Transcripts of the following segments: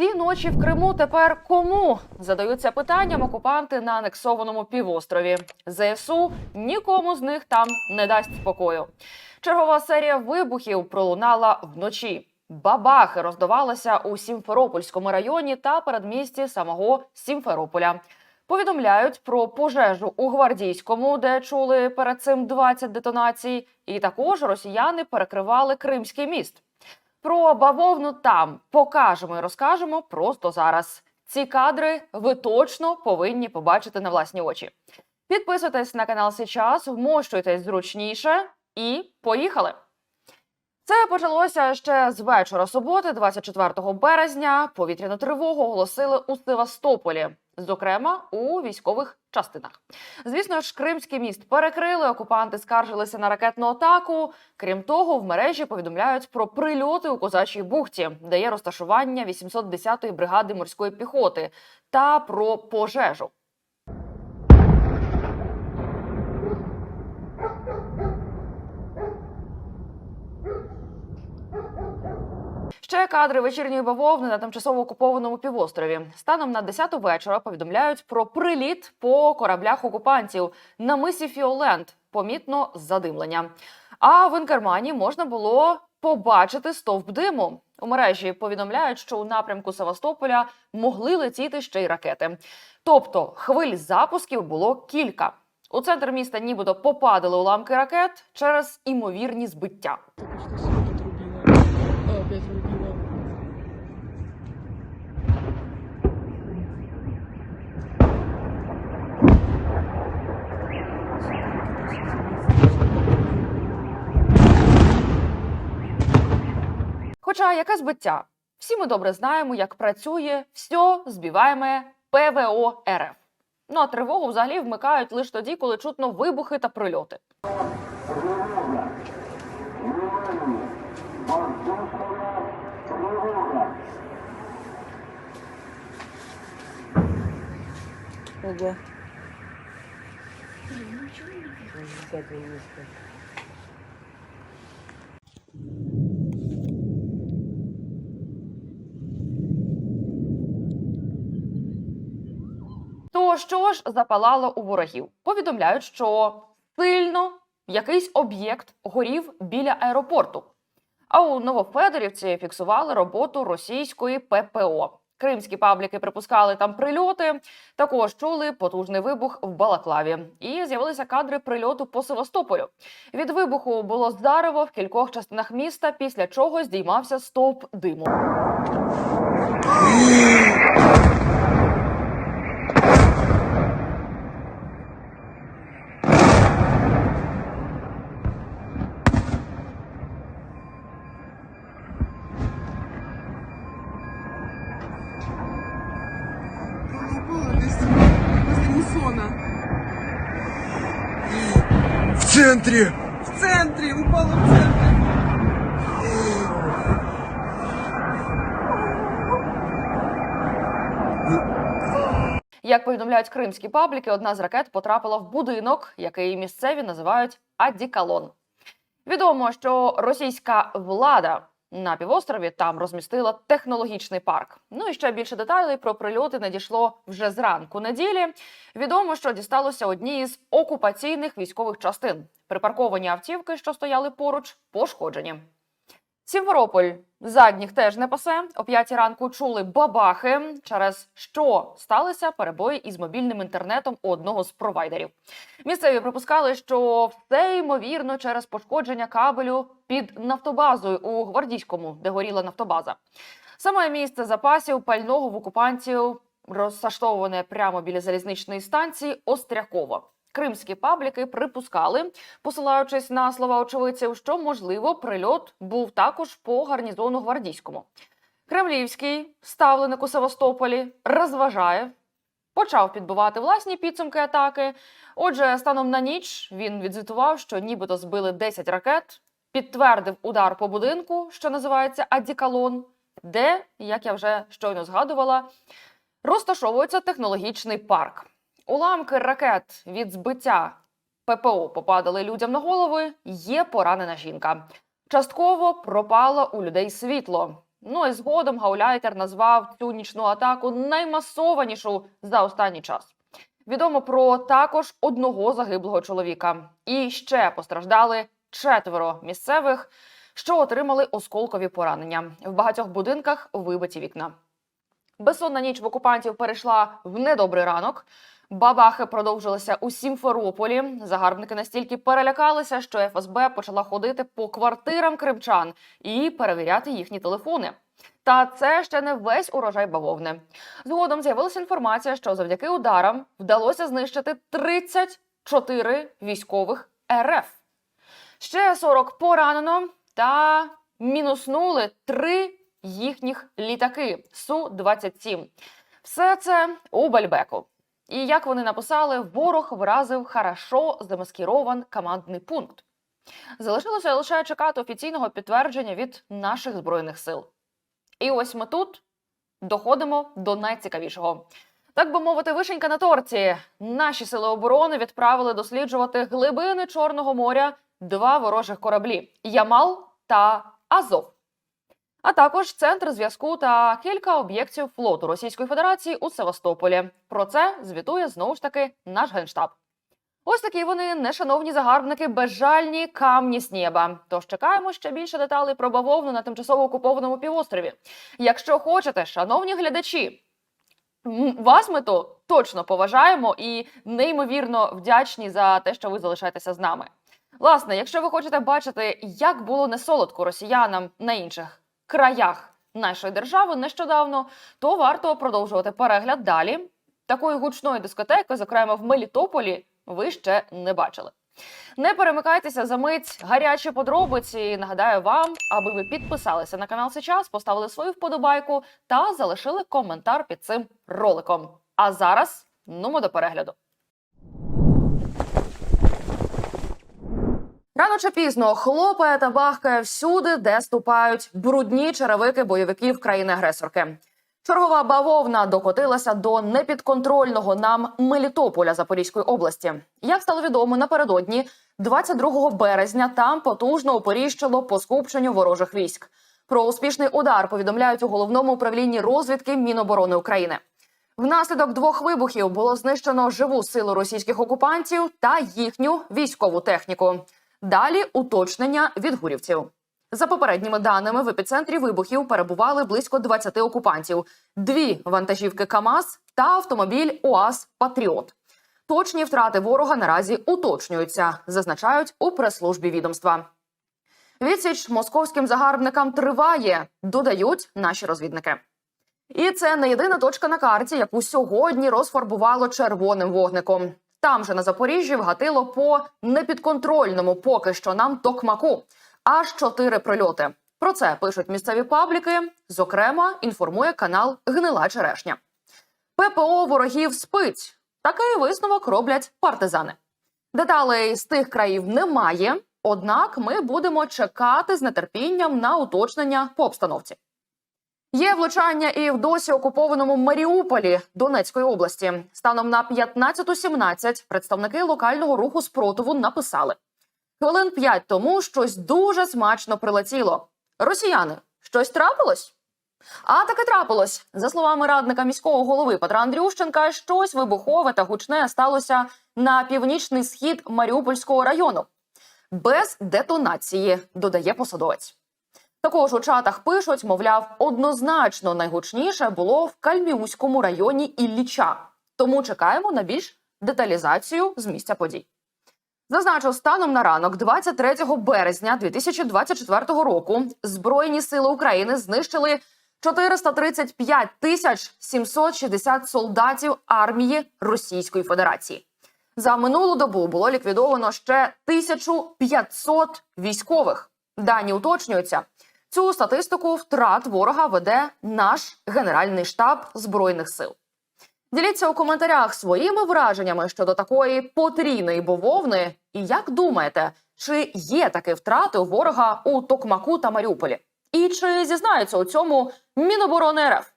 Ці ночі в Криму тепер кому задаються питанням окупанти на анексованому півострові. ЗСУ нікому з них там не дасть спокою. Чергова серія вибухів пролунала вночі. Бабахи роздавалися у Сімферопольському районі та передмісті самого Сімферополя. Повідомляють про пожежу у гвардійському, де чули перед цим 20 детонацій, і також росіяни перекривали Кримський міст. Про бавовну там покажемо і розкажемо просто зараз. Ці кадри ви точно повинні побачити на власні очі. Підписуйтесь на канал сейчас, вмощуйтесь зручніше і поїхали. Це почалося ще з вечора суботи, 24 березня. Повітряну тривогу оголосили у Севастополі, зокрема у військових частинах. Звісно ж, Кримський міст перекрили. Окупанти скаржилися на ракетну атаку. Крім того, в мережі повідомляють про прильоти у козачій бухті, де є розташування 810-ї бригади морської піхоти, та про пожежу. Ще кадри вечірньої бавовни на тимчасово окупованому півострові. Станом на 10 вечора повідомляють про приліт по кораблях окупантів на мисі Фіоленд. Помітно задимлення. А в Інкермані можна було побачити стовп диму. У мережі повідомляють, що у напрямку Севастополя могли летіти ще й ракети. Тобто хвиль запусків було кілька. У центр міста нібито попадали уламки ракет через імовірні збиття. Хоча яке збиття? Всі ми добре знаємо, як працює все збиваємо ПВО РФ. Ну а тривогу взагалі вмикають лише тоді, коли чутно вибухи та прильоти. Ого. Що ж запалало у ворогів? Повідомляють, що сильно якийсь об'єкт горів біля аеропорту. А у Новофедорівці фіксували роботу російської ППО. Кримські пабліки припускали там прильоти. Також чули потужний вибух в Балаклаві. І з'явилися кадри прильоту по Севастополю. Від вибуху було зарево в кількох частинах міста, після чого здіймався стовп диму. В центре! В центре, упала в центре. Як повідомляють кримські пабліки, одна з ракет потрапила в будинок, який місцеві називають Адікалон. Відомо, що російська влада на півострові там розмістила технологічний парк. Ну і ще більше деталей про прильоти надійшло вже зранку неділі. Відомо, що дісталося одній з окупаційних військових частин. Припарковані автівки, що стояли поруч, пошкоджені. Сімферополь задніх теж не пасе. О п'ятій ранку чули бабахи, через що сталися перебої із мобільним інтернетом одного з провайдерів. Місцеві припускали, що все ймовірно через пошкодження кабелю під нафтобазою у гвардійському, де горіла нафтобаза. Саме місце запасів пального в окупантів розташоване прямо біля залізничної станції Остряково. Кримські пабліки припускали, посилаючись на слова очевидців, що можливо прильот був також по гарнізону гвардійському. Кремлівський ставленик у Севастополі розважає, почав підбивати власні підсумки атаки. Отже, станом на ніч він відзвітував, що нібито збили 10 ракет, підтвердив удар по будинку, що називається Адікалон, де, як я вже щойно згадувала, розташовується технологічний парк. Уламки ракет від збиття ППО попадали людям на голови. Є поранена жінка. Частково пропало у людей світло. Ну і згодом Гауляйтер назвав цю нічну атаку наймасованішу за останній час. Відомо про також одного загиблого чоловіка. І ще постраждали четверо місцевих, що отримали осколкові поранення. В багатьох будинках вибиті вікна. Безсонна ніч в окупантів перейшла в недобрий ранок. Бабахи продовжилися у Сімферополі. Загарбники настільки перелякалися, що ФСБ почала ходити по квартирам кримчан і перевіряти їхні телефони. Та це ще не весь урожай бавовни. Згодом з'явилася інформація, що завдяки ударам вдалося знищити 34 військових РФ. Ще 40 поранено та мінуснули три їхніх літаки Су-27. Все це у Бальбеку. І як вони написали, ворог вразив хорошо замаскирован командний пункт. Залишилося лише чекати офіційного підтвердження від наших збройних сил. І ось ми тут доходимо до найцікавішого. Так би мовити, вишенька на торті. Наші сили оборони відправили досліджувати глибини Чорного моря два ворожих кораблі Ямал та Азов. А також центр зв'язку та кілька об'єктів флоту Російської Федерації у Севастополі. Про це звітує знову ж таки наш генштаб. Ось такі вони, нешановні загарбники, безжальні камні з неба. Тож чекаємо ще більше деталей про бавовну на тимчасово окупованому півострові. Якщо хочете, шановні глядачі, вас ми то точно поважаємо і неймовірно вдячні за те, що ви залишаєтеся з нами. Власне, якщо ви хочете бачити, як було несолодко росіянам на інших краях нашої держави нещодавно, то варто продовжувати перегляд далі. Такої гучної дискотеки, зокрема в Мелітополі, ви ще не бачили. Не перемикайтеся за мить гарячі подробиці. Нагадаю вам, аби ви підписалися на канал сейчас, поставили свою вподобайку та залишили коментар під цим роликом. А зараз нумо до перегляду. Рано чи пізно хлопає та бахкає всюди, де ступають брудні черевики бойовиків країни-агресорки. Чергова бавовна докотилася до непідконтрольного нам Мелітополя Запорізької області. Як стало відомо напередодні, 22 березня там потужно оперіщило по скупченню ворожих військ. Про успішний удар повідомляють у головному управлінні розвідки Міноборони України. Внаслідок двох вибухів було знищено живу силу російських окупантів та їхню військову техніку. Далі уточнення від гурівців. За попередніми даними, в епіцентрі вибухів перебували близько 20 окупантів, дві вантажівки КАМАЗ та автомобіль УАЗ Патріот. Точні втрати ворога наразі уточнюються, зазначають у прес-службі відомства. Відсіч московським загарбникам триває, додають наші розвідники. І це не єдина точка на карті, яку сьогодні розфарбувало червоним вогником. Там же на Запоріжжі вгатило по непідконтрольному поки що нам токмаку. Аж чотири прильоти. Про це пишуть місцеві пабліки. Зокрема, інформує канал Гнила Черешня. ППО ворогів спить. Такий висновок роблять партизани. Деталей з тих країв немає. Однак ми будемо чекати з нетерпінням на уточнення по обстановці. Є влучання і в досі окупованому Маріуполі Донецької області. Станом на 15.17 представники локального руху спротиву написали: хвилин п'ять тому щось дуже смачно прилетіло. Росіяни, щось трапилось? А таки трапилось. За словами радника міського голови Петра Андрющенка, щось вибухове та гучне сталося на північний схід Маріупольського району. Без детонації, додає посадовець. Також у чатах пишуть, мовляв, однозначно найгучніше було в Кальміуському районі Ілліча. Тому чекаємо на більш деталізацію з місця подій. Зазначу, станом на ранок, 23 березня 2024 року, Збройні сили України знищили 435 тисяч 760 солдатів армії Російської Федерації. За минулу добу було ліквідовано ще 1500 військових. Дані уточнюються. Цю статистику втрат ворога веде наш Генеральний штаб Збройних сил. Діліться у коментарях своїми враженнями щодо такої потрійної бововни. І як думаєте, чи є такі втрати у ворога у Токмаку та Маріуполі? І чи зізнаються у цьому Міноборони РФ?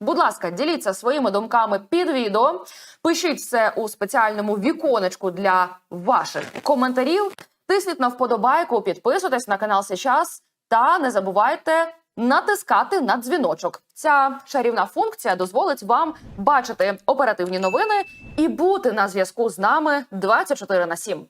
Будь ласка, діліться своїми думками під відео. Пишіть це у спеціальному віконечку для ваших коментарів. Тисніть на вподобайку, підписуйтесь на канал сейчас та не забувайте натискати на дзвіночок. Ця чарівна функція дозволить вам бачити оперативні новини і бути на зв'язку з нами 24 на 7.